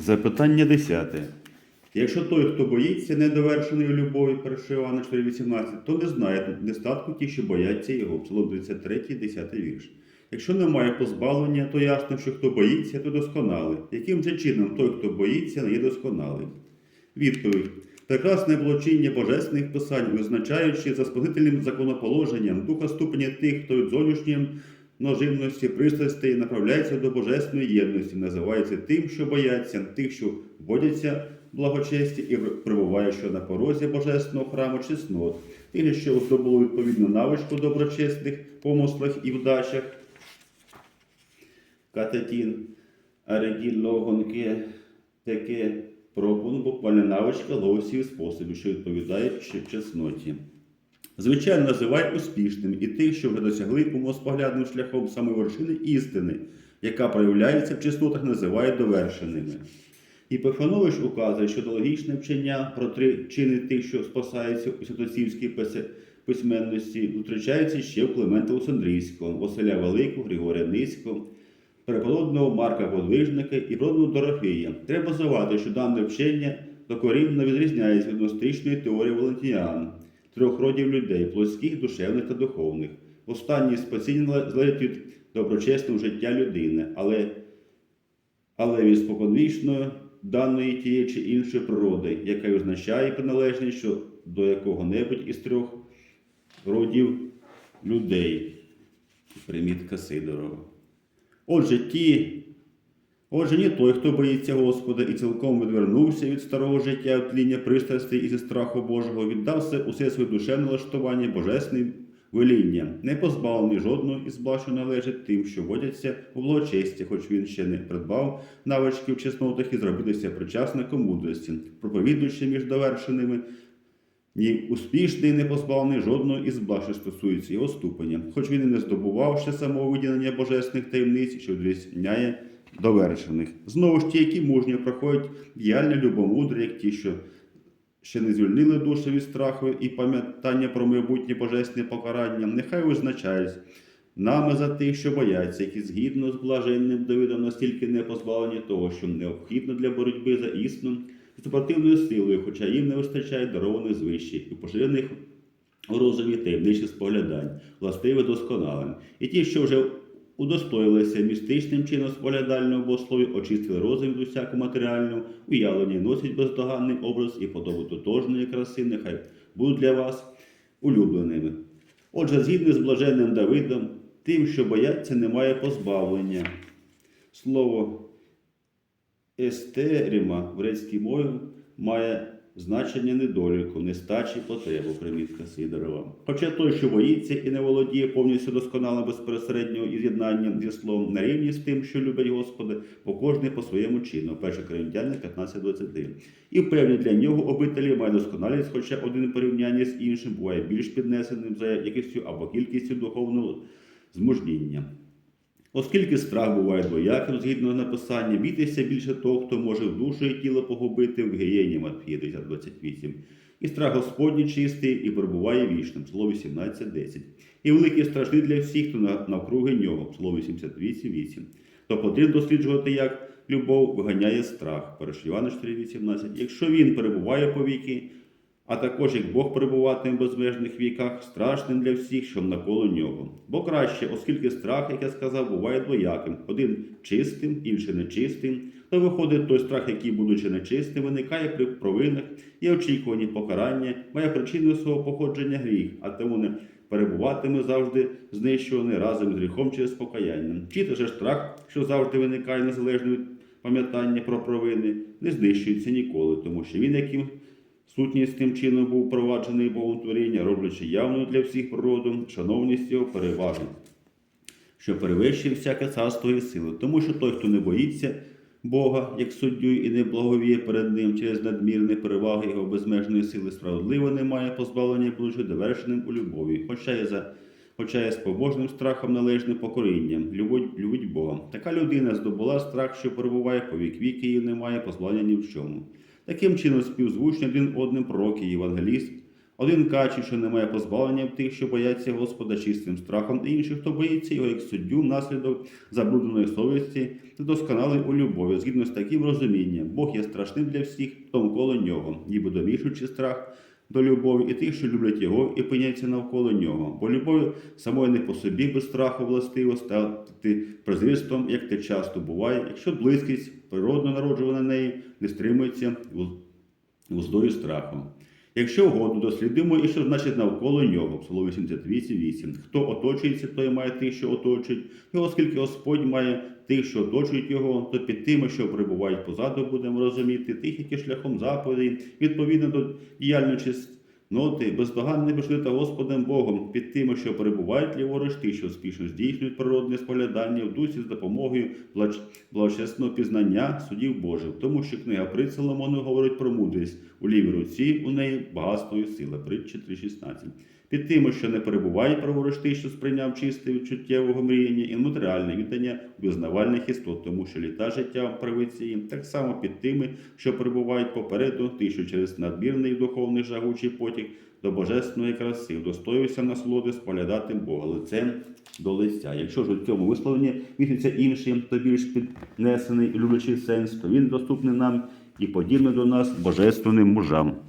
Запитання 10. Якщо той, хто боїться недовершеної любові, 1 Івана 4,18, то не знає нестатку ті, що бояться його. Псалом 33, 10 вірш. Якщо немає позбавлення, то ясно, що хто боїться, то досконалий. Яким же чином той, хто боїться, не є досконалий? Відповідь. Прекрасне благочиння божественних писань, визначаючи за сповнительним законоположенням духа ступеня тих, хто від зовнішньої множинності пристрастей направляється до божественної єдності, називається тим, що бояться, тих, що бодяться в благочесті і прибуває, що на порозі божественного храму чеснот, тих, що здобуло відповідну навичку доброчесних помислах і вдачах. Катетін, арегін, логонки, таке пропун, буквально навичка ловсів способів, що відповідають ще чесноті. Звичайно, називай успішним і тих, що вже досягли умоспоглядним шляхом саме вершини істини, яка проявляється в чеснотах, називає довершеними. І Пифанович указує, що логічне вчення про три чини тих, що спасаються у святоцівській письменності, зустрічається ще в Климента Олександрійського, Василя Великого, Григорія Ницького, преподобного Марка Подвижника і преподобного Дорофія. Треба завати, що дане вчення докорінно відрізняється від гностичної теорії Валентіан, трьох родів людей плотських, душевних та духовних. Останні спасіння залежить від доброчесного життя людини, але, але від споконвічної даної тієї чи іншої природи, яка визначає приналежність що до якого-небудь із трьох родів людей. Примітка Сидорова. Отже, ті, отже, ні той, хто боїться Господа і цілком відвернувся від старого життя, тління пристрастей і зі страху Божого, віддався усе своє душевне влаштування, божественне веління, не позбавлений жодного із благ, що належить тим, що водяться у благочесті, хоч він ще не придбав навички в чеснотах і зробитися причасником мудрості, проповідуючи між довершеними ні успішний, не позбавлений жодного із благ, що стосується його ступеня, хоч він і не здобував ще самого виділення божественних таємниць, що відрізняє довершених. Знову ж ті, які мужньо проходять діяльне любомудрі, як ті, що ще не звільнили душу від страху і пам'ятання про майбутнє божественне покарання, нехай визначають нами за тих, що бояться, які згідно з блаженним Давидом настільки не позбавлені того, що необхідно для боротьби за істину, з супротивною силою, хоча їм не вистачає дарованих звищів і поширених у розумі таємничих споглядань, властиве досконалим. І ті, що вже удостоїлися містичним чином споглядального богослові, очистили розум від усякого матеріального, уявлення носять бездоганний образ і подобу тотожної краси, нехай будуть для вас улюбленими. Отже, згідно з блаженним Давидом, тим, що бояться, немає позбавлення. Слово естеріма в грецькій мові має значення недоліку, нестачі потребу, примітка Сидорова. Хоча той, що боїться і не володіє повністю досконалим безпосереднього і з'єднанням зі словом на рівні з тим, що любить Господа, бо кожний по своєму чину. 1 Коринтяни 15.23. І певні для нього обителі має досконалість, хоча один порівняння з іншим буває більш піднесеним за якістю або кількістю духовного змужніння. Оскільки страх буває двояким, згідно написання, бійтеся більше того, хто може душу і тіло погубити в гієні Матфія 10.28. І страх Господній чистий і перебуває вічним, Слово 18.10. І великий страшний для всіх, хто навкруги нього, Слово 88.8. То потрібно досліджувати, як любов виганяє страх, 1 Івана 4.18. Якщо він перебуває по віки, а також як Бог перебуватиме в безмежних віках, страшним для всіх, що навколо нього. Бо краще, оскільки страх, як я сказав, буває двояким: один чистим, інший нечистим. То виходить той страх, який, будучи нечистим, виникає при провинах і очікуванні покарання, має причиною свого походження гріх, а тому не перебуватиме завжди знищуваний разом з гріхом через покаяння. Чи те ж страх, що завжди виникає незалежно від пам'ятання про провини, не знищується ніколи, тому що він, яким Сутність тим чином був впроваджений Богом творіння, роблячи явною для всіх природу, шановність його переваги, що перевищує всяке царство і сили. Тому що той, хто не боїться Бога, як суддю, і не благовіє перед ним через надмірні переваги його безмежної сили, справедливо не має позбавлення, будучи довершеним у любові, хоча є за. Хоча є з побожним страхом належним покорінням, любить, любить Бога. Така людина здобула страх, що перебуває по вік віки і не має позбавлення ні в чому. Таким чином, співзвучні один одним пророк і євангеліст Один каче, що не має позбавлення в тих, що бояться Господа чистим страхом, і інших, хто боїться його як суддю внаслідок забрудненої совісті, досконалий у любові, згідно з таким розумінням. Бог є страшним для всіх, хто коло нього, ніби домішуючи страх до любові і тих, що люблять його і пиняться навколо нього. Бо любов самої не по собі без страху властиво стати презирством, як те часто буває, якщо близькість, природно народжувана неї, не стримується вуздою страху. Якщо угодно, дослідимо і що значить навколо нього, Псалом 88.8. Хто оточується, той має тих, що оточують. І оскільки Господь має тих, що оточують його, то під тими, що перебувають позаду, будемо розуміти, тих, які шляхом заповідей, відповідно до діяльної чесноти, бездоганно пішлита Господом Богом, під тими, що перебувають ліворуч, ті, що успішно здійснюють природне споглядання в дусі з допомогою благочесного пізнання судів Божих. Тому що книга Прит Соломону говорить про мудрість. У лівій руці у неї багатство і сила. Притча 3.16. Під тими, що не перебуває праворуч тих, що сприйняв чисте від чуттєвого мріяння і матеріальне вітання визнавальних істот, тому що літа життя правиці їм, так само під тими, що перебувають попереду, ті, що через надмірний духовний жагучий потік до божественної краси, удостоївся насолоди споглядати Бога лицем до лиця. Якщо ж у цьому висловленні міститься інший, то більш піднесений і люблячий сенс, то він доступний нам і подібне до нас божественним мужам.